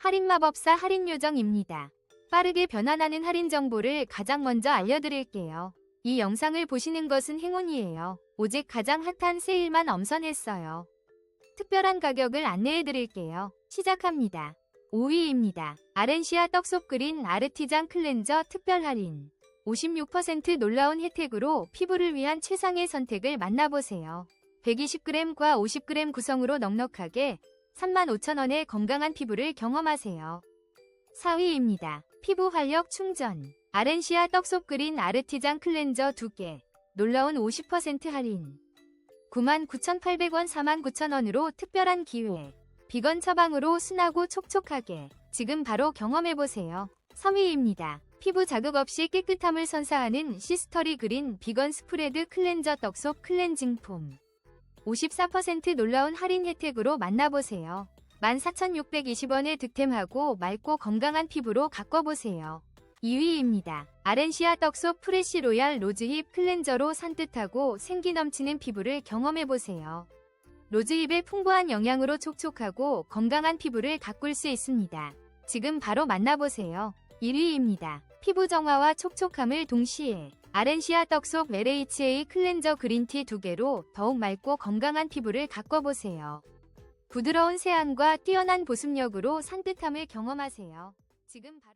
할인 마법사 할인 요정입니다. 빠르게 변환하는 할인 정보를 가장 먼저 알려드릴게요. 이 영상을 보시는 것은 행운이에요. 오직 가장 핫한 세일만 엄선했어요. 특별한 가격을 안내해드릴게요. 시작합니다. 5위입니다. 아렌시아 떡속 그린 아르티장 클렌저 특별 할인. 56% 놀라운 혜택으로 피부를 위한 최상의 선택을 만나보세요. 120g과 50g 구성으로 넉넉하게 35,000원의 건강한 피부를 경험하세요. 4위입니다. 피부 활력 충전. 아렌시아 떡속 그린 아르티장 클렌저 2개. 놀라운 50% 할인. 99,800원 49,000원으로 특별한 기회. 비건 처방으로 순하고 촉촉하게. 지금 바로 경험해보세요. 3위입니다. 피부 자극 없이 깨끗함을 선사하는 시스터리 그린 비건 스프레드 클렌저 떡속 클렌징 폼. 54% 놀라운 할인 혜택으로 만나보세요. 14,620원에 득템하고 맑고 건강한 피부로 가꿔보세요. 2위입니다. 아렌시아 떡속 프레시 로얄 로즈힙 클렌저로 산뜻하고 생기 넘치는 피부를 경험해보세요. 로즈힙의 풍부한 영양으로 촉촉하고 건강한 피부를 가꿀 수 있습니다. 지금 바로 만나보세요. 1위입니다. 피부 정화와 촉촉함을 동시에 아렌시아 떡 속 LHA 클렌저 그린티 2개로 더욱 맑고 건강한 피부를 가꿔보세요. 부드러운 세안과 뛰어난 보습력으로 산뜻함을 경험하세요. 지금 바로